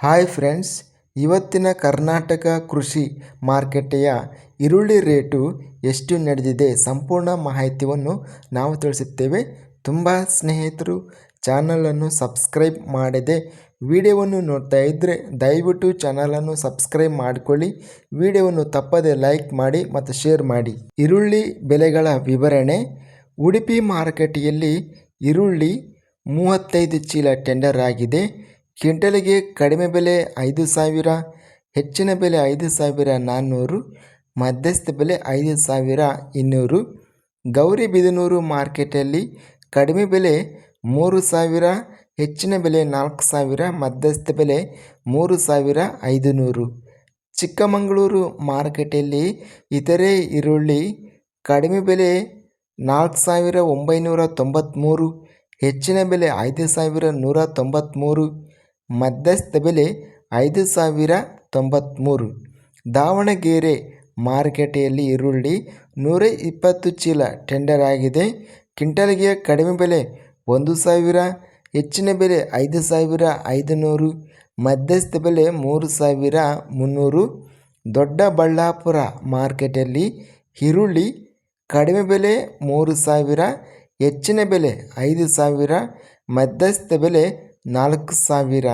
Hi friends, ಇವತ್ತಿನ ಕರ್ನಾಟಕ ಕೃಷಿ ಮಾರುಕಟ್ಟೆಯ ಈರುಳ್ಳಿ ರೇಟು ಎಷ್ಟು ನಡೆದಿದೆ ಸಂಪೂರ್ಣ ಮಾಹಿತಿಯನ್ನು ನಾವು ತಿಳಿಸುತ್ತೇವೆ. ತುಂಬ ಸ್ನೇಹಿತರು ಚಾನಲನ್ನು ಸಬ್ಸ್ಕ್ರೈಬ್ ಮಾಡದೆ ವಿಡಿಯೋವನ್ನು ನೋಡ್ತಾ ಇದ್ದರೆ ದಯವಿಟ್ಟು ಚಾನಲನ್ನು ಸಬ್ಸ್ಕ್ರೈಬ್ ಮಾಡಿಕೊಳ್ಳಿ. ವಿಡಿಯೋವನ್ನು ತಪ್ಪದೆ ಲೈಕ್ ಮಾಡಿ ಮತ್ತು ಶೇರ್ ಮಾಡಿ. ಈರುಳ್ಳಿ ಬೆಲೆಗಳ ವಿವರಣೆ. ಉಡುಪಿ ಮಾರುಕಟ್ಟೆಯಲ್ಲಿ ಈರುಳ್ಳಿ ಮೂವತ್ತೈದು ಚೀಲ ಟೆಂಡರ್ ಆಗಿದೆ. ಕ್ವಿಂಟಲಿಗೆ ಕಡಿಮೆ ಬೆಲೆ ಐದು ಸಾವಿರ, ಹೆಚ್ಚಿನ ಬೆಲೆ ಐದು ಸಾವಿರ ನಾನ್ನೂರು, ಮಧ್ಯಸ್ಥ ಬೆಲೆ ಐದು ಸಾವಿರ ಇನ್ನೂರು. ಗೌರಿಬಿದನೂರು ಮಾರ್ಕೆಟಲ್ಲಿ ಕಡಿಮೆ ಬೆಲೆ ಮೂರು ಸಾವಿರ, ಹೆಚ್ಚಿನ ಬೆಲೆ ನಾಲ್ಕು ಸಾವಿರ, ಮಧ್ಯಸ್ಥ ಬೆಲೆ ಮೂರು ಸಾವಿರ ಐದು ನೂರು ಚಿಕ್ಕಮಗಳೂರು ಮಾರುಕಟ್ಟೆಯಲ್ಲಿ ಇತರೆ ಈರುಳ್ಳಿ ಕಡಿಮೆ ಬೆಲೆ ನಾಲ್ಕು ಸಾವಿರ ಒಂಬೈನೂರ ತೊಂಬತ್ತ್ಮೂರು, ಹೆಚ್ಚಿನ ಬೆಲೆ ಐದು ಸಾವಿರ ನೂರ ತೊಂಬತ್ತ್ಮೂರು. ಮಧ್ಯಸ್ಥ ಬೆಲೆ ಐದು ಸಾವಿರ ತೊಂಬತ್ತ್ಮೂರು ದಾವಣಗೆರೆ ಮಾರುಕಟ್ಟೆಯಲ್ಲಿ ಈರುಳ್ಳಿ ನೂರ ಇಪ್ಪತ್ತು ಚೀಲ ಟೆಂಡರ್ ಆಗಿದೆ. ಕ್ವಿಂಟಲ್ಗೆ ಕಡಿಮೆ ಬೆಲೆ ಒಂದು ಸಾವಿರ, ಹೆಚ್ಚಿನ ಬೆಲೆ ಐದು ಸಾವಿರ ಐದು ನೂರು ಮಧ್ಯಸ್ಥ ಬೆಲೆ ಮೂರು ಸಾವಿರ ಮುನ್ನೂರು. ದೊಡ್ಡಬಳ್ಳಾಪುರ ಮಾರ್ಕೆಟಲ್ಲಿ ಈರುಳ್ಳಿ ಕಡಿಮೆ ಬೆಲೆ ಮೂರು ಸಾವಿರ, ಹೆಚ್ಚಿನ ಬೆಲೆ ಐದು ಸಾವಿರ, ಮಧ್ಯಸ್ಥ ಬೆಲೆ ನಾಲ್ಕು ಸಾವಿರ.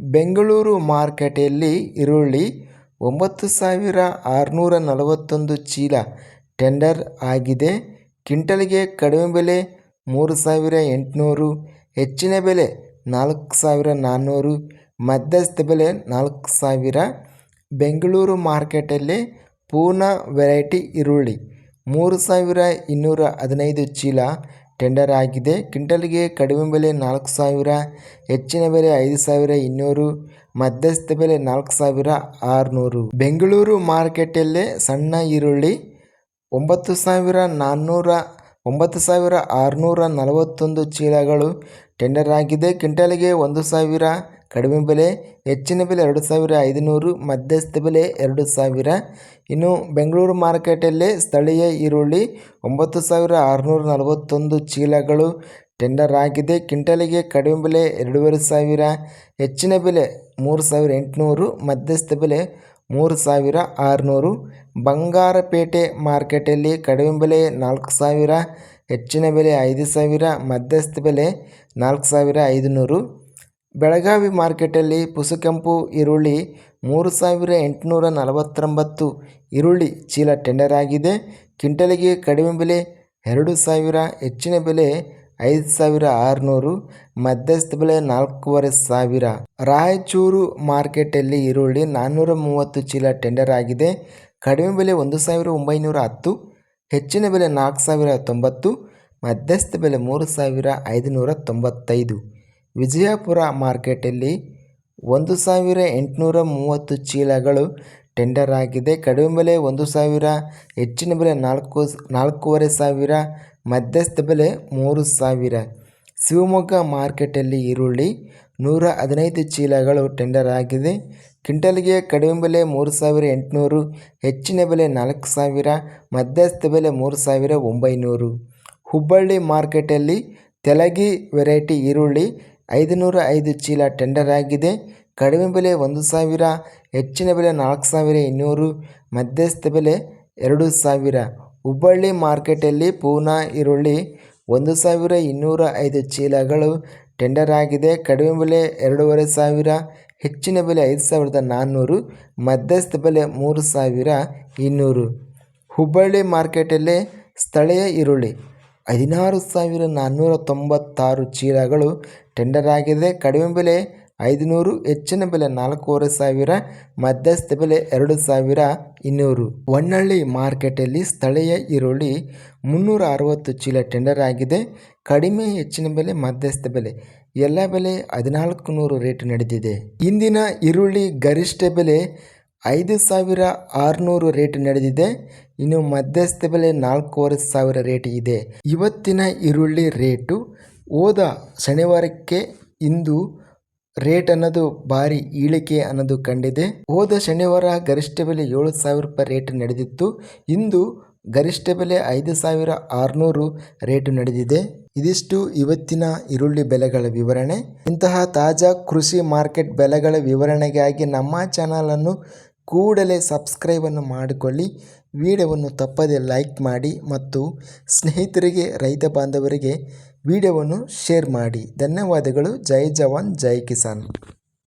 ಬೆಂಗಳೂರು ಮಾರ್ಕೆಟೆಯಲ್ಲಿ ಈರುಳ್ಳಿ ಒಂಬತ್ತು ಸಾವಿರ ಆರುನೂರ ನಲವತ್ತೊಂದು ಚೀಲ ಟೆಂಡರ್ ಆಗಿದೆ. ಕ್ವಿಂಟಲ್ಗೆ ಕಡಿಮೆ ಬೆಲೆ ಮೂರು ಸಾವಿರ ಎಂಟುನೂರು, ಹೆಚ್ಚಿನ ಬೆಲೆ ನಾಲ್ಕು ಸಾವಿರ ನಾನ್ನೂರು, ಮಧ್ಯಸ್ಥ ಬೆಲೆ ನಾಲ್ಕು ಸಾವಿರ. ಬೆಂಗಳೂರು ಮಾರ್ಕೆಟಲ್ಲಿ ಪೂರ್ಣ ವೆರೈಟಿ ಈರುಳ್ಳಿ ಮೂರು ಸಾವಿರ ಇನ್ನೂರ ಹದಿನೈದು ಚೀಲ ಟೆಂಡರ್ ಆಗಿದೆ. ಕ್ವಿಂಟಲ್ಗೆ ಕಡಿಮೆ ಬೆಲೆ ನಾಲ್ಕು ಸಾವಿರ, ಹೆಚ್ಚಿನ ಬೆಲೆ ಐದು ಸಾವಿರ ಇನ್ನೂರು, ಮಧ್ಯಸ್ಥ ಬೆಲೆ ನಾಲ್ಕು ಸಾವಿರ ಆರುನೂರು. ಬೆಂಗಳೂರು ಮಾರ್ಕೆಟಲ್ಲೇ ಸಣ್ಣ ಈರುಳ್ಳಿ ಒಂಬತ್ತು ಸಾವಿರ ನಾನ್ನೂರ, ಒಂಬತ್ತು ಸಾವಿರ ಆರುನೂರ ನಲವತ್ತೊಂದು ಚೀಲಗಳು ಟೆಂಡರ್ ಆಗಿದೆ. ಕ್ವಿಂಟಲ್ಗೆ ಒಂದು ಸಾವಿರ ಕಡಿಮೆ ಬೆಲೆ, ಹೆಚ್ಚಿನ ಬೆಲೆ ಎರಡು ಸಾವಿರ ಐದುನೂರು, ಮಧ್ಯಸ್ಥ ಬೆಲೆ ಎರಡು ಸಾವಿರ. ಇನ್ನು ಬೆಂಗಳೂರು ಮಾರ್ಕೆಟಲ್ಲೇ ಸ್ಥಳೀಯ ಈರುಳ್ಳಿ ಒಂಬತ್ತು ಸಾವಿರ ಆರುನೂರು ನಲವತ್ತೊಂದು ಚೀಲಗಳು. ಟೆಂಡರ್ ಆಗಿದೆ. ಕ್ವಿಂಟಲಿಗೆ ಕಡಿಮೆ ಬೆಲೆ ಎರಡೂವರೆ ಸಾವಿರ, ಹೆಚ್ಚಿನ ಬೆಲೆ ಮೂರು ಸಾವಿರ ಎಂಟುನೂರು, ಮಧ್ಯಸ್ಥ ಬೆಲೆ ಮೂರು ಸಾವಿರ ಆರುನೂರು. ಬಂಗಾರಪೇಟೆ ಮಾರ್ಕೆಟಲ್ಲಿ ಕಡಿಮೆ ಬೆಲೆ ನಾಲ್ಕು ಸಾವಿರ, ಹೆಚ್ಚಿನ ಬೆಲೆ ಐದು ಸಾವಿರ, ಮಧ್ಯಸ್ಥ ಬೆಲೆ ನಾಲ್ಕು ಸಾವಿರ ಐದುನೂರು. ಬೆಳಗಾವಿ ಮಾರ್ಕೆಟಲ್ಲಿ ಪುಸುಕೆಂಪು, ಈರುಳ್ಳಿ ಮೂರು ಸಾವಿರ ಎಂಟುನೂರ ನಲವತ್ತೊಂಬತ್ತು. ಈರುಳ್ಳಿ ಚೀಲ ಟೆಂಡರ್ ಆಗಿದೆ. ಕ್ವಿಂಟಲಿಗೆ ಕಡಿಮೆ ಬೆಲೆ ಎರಡು ಸಾವಿರ, ಹೆಚ್ಚಿನ ಬೆಲೆ ಐದು ಸಾವಿರ ಆರುನೂರು. ಮಧ್ಯಸ್ಥ ಬೆಲೆ ನಾಲ್ಕೂವರೆ ಸಾವಿರ. ರಾಯಚೂರು ಮಾರ್ಕೆಟಲ್ಲಿ ಈರುಳ್ಳಿ ನಾನ್ನೂರ ಮೂವತ್ತು ಚೀಲ ಟೆಂಡರ್ ಆಗಿದೆ. ಕಡಿಮೆ ಬೆಲೆ ಒಂದು ಸಾವಿರ ಒಂಬೈನೂರ ಹತ್ತು, ಹೆಚ್ಚಿನ ಬೆಲೆ ನಾಲ್ಕು ಸಾವಿರ ತೊಂಬತ್ತು. ಮಧ್ಯಸ್ಥ ಬೆಲೆ ಮೂರು ಸಾವಿರ ಐದುನೂರ ತೊಂಬತ್ತೈದು. ವಿಜಯಪುರ ಮಾರ್ಕೆಟಲ್ಲಿ ಒಂದು ಸಾವಿರ ಎಂಟುನೂರ ಮೂವತ್ತು ಚೀಲಗಳು ಟೆಂಡರ್ ಆಗಿದೆ. ಕಡಿಮೆ ಬೆಲೆ ಒಂದು ಸಾವಿರ, ಹೆಚ್ಚಿನ ಬೆಲೆ ನಾಲ್ಕು, ನಾಲ್ಕೂವರೆ ಸಾವಿರ, ಮಧ್ಯಸ್ಥ ಬೆಲೆ ಮೂರು ಸಾವಿರ. ಶಿವಮೊಗ್ಗ ಮಾರ್ಕೆಟಲ್ಲಿ ಈರುಳ್ಳಿ ನೂರ ಹದಿನೈದು ಚೀಲಗಳು ಟೆಂಡರ್ ಆಗಿದೆ. ಕ್ವಿಂಟಲ್ಗೆ ಕಡಿಮೆ ಬೆಲೆ ಮೂರು ಸಾವಿರ ಎಂಟುನೂರು, ಹೆಚ್ಚಿನ ಬೆಲೆ ನಾಲ್ಕು ಸಾವಿರ, ಮಧ್ಯಸ್ಥ ಬೆಲೆ ಮೂರು ಸಾವಿರ ಒಂಬೈನೂರು. ಹುಬ್ಬಳ್ಳಿ ಮಾರ್ಕೆಟಲ್ಲಿ ತೆಲಗಿ ವೆರೈಟಿ ಈರುಳ್ಳಿ ಐದುನೂರ ಐದು ಚೀಲ ಟೆಂಡರ್ ಆಗಿದೆ. ಕಡಿಮೆ ಬೆಲೆ ಒಂದು ಸಾವಿರ, ಹೆಚ್ಚಿನ ಬೆಲೆ ನಾಲ್ಕು ಸಾವಿರ ಇನ್ನೂರು, ಮಧ್ಯಸ್ಥ ಬೆಲೆ ಎರಡು ಸಾವಿರ. ಹುಬ್ಬಳ್ಳಿ ಮಾರ್ಕೆಟಲ್ಲಿ ಪೂನಾ ಈರುಳ್ಳಿ ಒಂದು ಸಾವಿರ ಇನ್ನೂರ ಐದು ಚೀಲಗಳು ಟೆಂಡರ್ ಆಗಿದೆ. ಕಡಿಮೆ ಬೆಲೆ ಎರಡೂವರೆ ಸಾವಿರ, ಹೆಚ್ಚಿನ ಬೆಲೆ ಐದು ಸಾವಿರದ ನಾನ್ನೂರು, ಮಧ್ಯಸ್ಥ ಬೆಲೆ ಮೂರು ಸಾವಿರ ಇನ್ನೂರು. ಹುಬ್ಬಳ್ಳಿ ಮಾರ್ಕೆಟಲ್ಲೇ ಸ್ಥಳೀಯ ಈರುಳ್ಳಿ, ಹದಿನಾರು ಸಾವಿರ ನಾನ್ನೂರ ತೊಂಬತ್ತಾರು ಚೀಲಗಳು ಟೆಂಡರ್ ಆಗಿದೆ. ಕಡಿಮೆ ಬೆಲೆ ಐದುನೂರು, ಹೆಚ್ಚಿನ ಬೆಲೆ ನಾಲ್ಕೂವರೆ ಸಾವಿರ, ಮಧ್ಯಸ್ಥ ಬೆಲೆ ಎರಡು ಸಾವಿರ ಇನ್ನೂರು. ಹೊನ್ನಳ್ಳಿ ಮಾರ್ಕೆಟಲ್ಲಿ ಸ್ಥಳೀಯ ಈರುಳ್ಳಿ ಮುನ್ನೂರ ಅರವತ್ತು ಚೀಲ ಟೆಂಡರ್ ಆಗಿದೆ. ಕಡಿಮೆ, ಹೆಚ್ಚಿನ ಬೆಲೆ, ಮಧ್ಯಸ್ಥ ಬೆಲೆ. ಎಲ್ಲ ಬೆಲೆ ಹದಿನಾಲ್ಕು ನೂರು ರೇಟ್ ನಡೆದಿದೆ. ಇಂದಿನ ಈರುಳ್ಳಿ ಗರಿಷ್ಠ ಬೆಲೆ ಐದು ಸಾವಿರ ಆರುನೂರು ರೇಟ್ ನಡೆದಿದೆ. ಇನ್ನು ಮಧ್ಯಸ್ಥ ಬೆಲೆ ನಾಲ್ಕೂವರೆ ಸಾವಿರ ರೇಟ್ ಇದೆ. ಇವತ್ತಿನ ಈರುಳ್ಳಿ ರೇಟು ಹೋದ ಶನಿವಾರಕ್ಕೆ ಇಂದು ರೇಟ್ ಅನ್ನೋದು ಭಾರಿ ಇಳಿಕೆ ಅನ್ನೋದು ಕಂಡಿದೆ. ಹೋದ ಶನಿವಾರ ಗರಿಷ್ಠ ಬೆಲೆ ಏಳು ಸಾವಿರ ರೂಪಾಯಿ ರೇಟ್ ನಡೆದಿತ್ತು. ಇಂದು ಗರಿಷ್ಠ ಬೆಲೆ ಐದು ಸಾವಿರ ಆರುನೂರು ರೇಟು ನಡೆದಿದೆ. ಇದಿಷ್ಟು ಇವತ್ತಿನ ಈರುಳ್ಳಿ ಬೆಲೆಗಳ ವಿವರಣೆ. ಇಂತಹ ತಾಜಾ ಕೃಷಿ ಮಾರ್ಕೆಟ್ ಬೆಲೆಗಳ ವಿವರಣೆಗಾಗಿ ನಮ್ಮ ಚಾನಲನ್ನು ಕೂಡಲೇ ಸಬ್ಸ್ಕ್ರೈಬನ್ನು ಮಾಡಿಕೊಳ್ಳಿ. ವಿಡಿಯೋವನ್ನು ತಪ್ಪದೆ ಲೈಕ್ ಮಾಡಿ ಮತ್ತು ಸ್ನೇಹಿತರಿಗೆ, ರೈತ ಬಾಂಧವರಿಗೆ ವಿಡಿಯೋವನ್ನು ಶೇರ್ ಮಾಡಿ. ಧನ್ಯವಾದಗಳು. ಜೈ ಜವಾನ್, ಜೈ ಕಿಸಾನ್.